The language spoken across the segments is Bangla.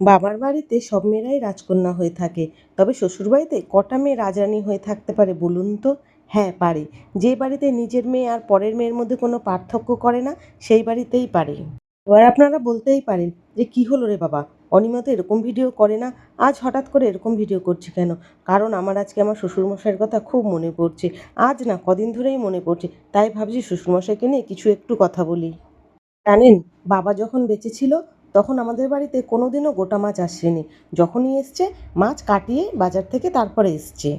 বাবার বাড়িতে সব মেয়েরাই রাজকন্যা হয়ে থাকে। তবে শ্বশুরবাড়িতে কটা মেয়ে রাজরানী হয়ে থাকতে পারে বলুন তো? হ্যাঁ পারে। যে বাড়িতে নিজের মেয়ে আর পরের মেয়ের মধ্যে কোনো পার্থক্য করে না, সেই বাড়িতেই পারে। এবার আপনারা বলতেই পারেন যে, কি হলো রে বাবা? অনিমা তো এরকম ভিডিও করে না। আজ হঠাৎ করে এরকম ভিডিও করছে কেন? কারণ আমার আজকে আমার শ্বশুরমশাইয়ের কথা খুব মনে পড়ছে। আজ না, কদিন ধরেই মনে পড়ছে। তাই ভাবছি শ্বশুরমশাইকে নিয়ে কিছু একটু কথা বলি। জানেন, বাবা যখন বেঁচে ছিল তখন আমাদের বাড়িতে কোনোদিনও গোটা মাছ আসেনি। যখনই এসছে, মাছ কাটিয়ে বাজার থেকে তারপরে এসছে।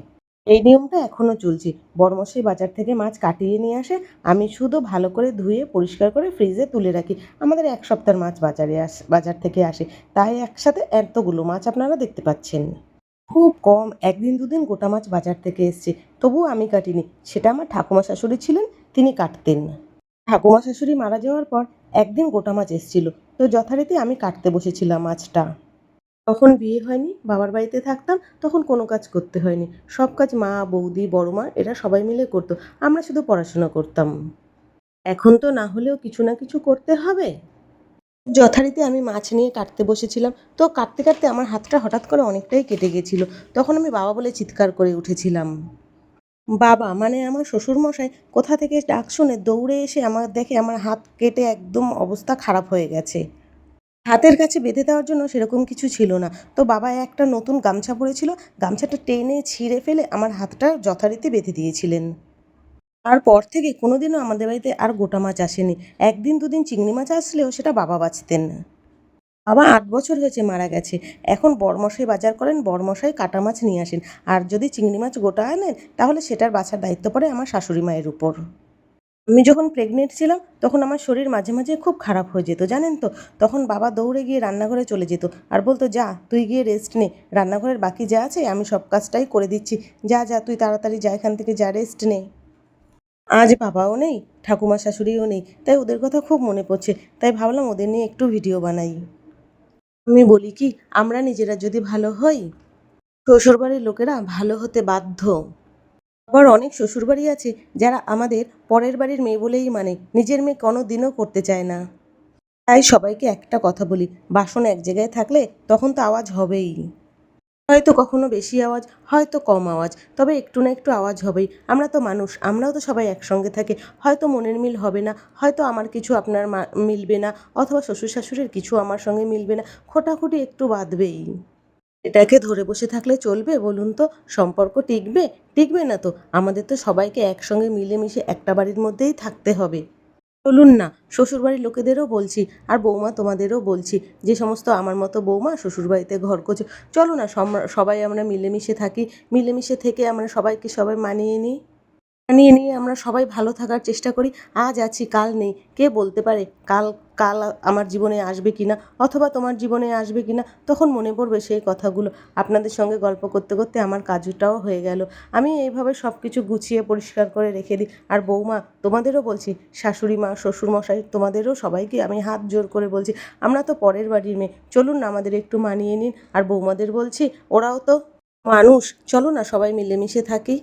এই নিয়মটা এখনও চলছে। বড়মশাই বাজার থেকে মাছ কাটিয়ে নিয়ে আসে, আমি শুধু ভালো করে ধুয়ে, পরিষ্কার করে ফ্রিজে তুলে রাখি। আমাদের এক সপ্তাহের মাছ বাজারে আস, বাজার থেকে আসে। তাই একসাথে এতগুলো মাছ আপনারা দেখতে পাচ্ছেন। খুব কম, একদিন দুদিন গোটা মাছ বাজার থেকে এসছে। তবুও আমি কাটিনি। সেটা আমার ঠাকুমা শাশুড়ি ছিলেন, তিনি কাটতেন। ঠাকুমা শাশুড়ি মারা যাওয়ার পর একদিন গোটা মাছ এসেছিল। তো যথারীতি আমি কাটতে বসেছিলাম মাছটা। তখন বিয়ে হয়নি, বাবার বাড়িতে থাকতাম, তখন কোনো কাজ করতে হয়নি। সব কাজ মা, বৌদি বড় মা এরা সবাই মিলে করতো, আমরা শুধু পড়াশোনা করতাম। এখন তো না হলেও কিছু না কিছু করতে হবে। যথারীতি আমি মাছ নিয়ে কাটতে বসেছিলাম, তো কাটতে কাটতে আমার হাতটা হঠাৎ করে অনেকটাই কেটে গেছিল। তখন আমি বাবা বলে চিৎকার করে উঠেছিলাম। বাবা মানে আমার শ্বশুরমশাই কোথা থেকে ডাক শুনে দৌড়ে এসে আমার দেখে আমার হাত কেটে একদম অবস্থা খারাপ হয়ে গেছে। হাতের কাছে বেঁধে দেওয়ার জন্য সেরকম কিছু ছিল না। তো বাবা একটা নতুন গামছা পরেছিল, গামছাটা টেনে ছিঁড়ে ফেলে আমার হাতটা যথারীতি বেঁধে দিয়েছিলেন। তারপর থেকে কোনোদিনও আমাদের বাড়িতে আর গোটা মাছ আসেনি। একদিন দুদিন চিংড়ি মাছ আসলেও সেটা বাবা বাঁচতেন। বাবা, আট বছর হয়েছে মারা গেছে। এখন বড়মশাই বাজার করেন, বড়মশাই কাটা মাছ নিয়ে আসেন। আর যদি চিংড়ি মাছ গোটা আনেন, তাহলে সেটার বাছার দায়িত্ব পড়ে আমার শাশুড়ি মায়ের উপর। আমি যখন প্রেগনেন্ট ছিলাম, তখন আমার শরীর মাঝে মাঝে খুব খারাপ হয়ে যেত, জানেন তো? তখন বাবা দৌড়ে গিয়ে রান্নাঘরে চলে যেত আর বলতো, যা, তুই গিয়ে রেস্ট নে। রান্নাঘরের বাকি যা আছে, আমি সব কাজটাই করে দিচ্ছি। যা যা, তুই তাড়াতাড়ি যা, এখান থেকে যা রেস্ট নে। আজ বাবাও নেই, ঠাকুমা শাশুড়িও নেই, তাই ওদের কথা খুব মনে পড়ছে। তাই ভাবলাম ওদের নিয়ে একটু ভিডিও বানাই। আমি বলি কি, আমরা নিজেরা যদি ভালো হই, শ্বশুরবাড়ির লোকেরা ভালো হতে বাধ্য। আবার অনেক শ্বশুরবাড়ি আছে যারা আমাদের পরের বাড়ির মেয়ে বলেই মানে নিজের মেয়ে কোনো দিনও করতে চায় না। তাই সবাইকে একটা কথা বলি, বাসন এক জায়গায় থাকলে তখন তো আওয়াজ হবেই। হয়তো কখনো বেশি আওয়াজ, হয়তো কম আওয়াজ, তবে একটু না একটু আওয়াজ হবেই। আমরা তো মানুষ, আমরাও তো সবাই একসঙ্গে থাকি। হয়তো মনের মিল হবে না, হয়তো আমার কিছু আপনার মিলবে না, অথবা শ্বশুর শাশুড়ির কিছু আমার সঙ্গে মিলবে না, খোটাখুটি একটু বাঁধবেই। এটাকে ধরে বসে থাকলে চলবে বলুন তো? সম্পর্ক টিকবে? টিকবে না তো? আমাদের তো সবাইকে একসঙ্গে মিলেমিশে একটা বাড়ির মধ্যেই থাকতে হবে। চলুন না, শ্বশুরবাড়ির লোকেদেরও বলছি আর বৌমা তোমাদেরও বলছি। যে সমস্ত আমার মতো বৌমা শ্বশুরবাড়িতে ঘর করছে চলো না সবাই আমরা মিলেমিশে থাকি। মিলেমিশে থেকে আমরা সবাইকে সবাই মানিয়ে নিই। মানিয়ে নিয়ে আমরা সবাই ভালো থাকার চেষ্টা করি। আজ আছি, কাল নেই। কে বলতে পারে, কাল কাল আমার জীবনে আসবে কিনা অথবা তোমার জীবনে আসবে কিনা তখন মনে পড়বে সেই কথাগুলো। আপনাদের সঙ্গে গল্প করতে করতে আমার কাজটাও হয়ে গেল। আমি এইভাবে সব কিছু গুছিয়ে, পরিষ্কার করে রেখে দিই। আর বৌমা, তোমাদেরও বলছি, শাশুড়ি মা শ্বশুরমশাই তোমাদেরও সবাইকে আমি হাত জোর করে বলছি, আমরা তো পরের বাড়ির মেয়ে। চলুন না আমাদের একটু মানিয়ে নিন। আর বৌমাদের বলছি, ওরাও তো মানুষ। চলো না সবাই মিলেমিশে থাকি।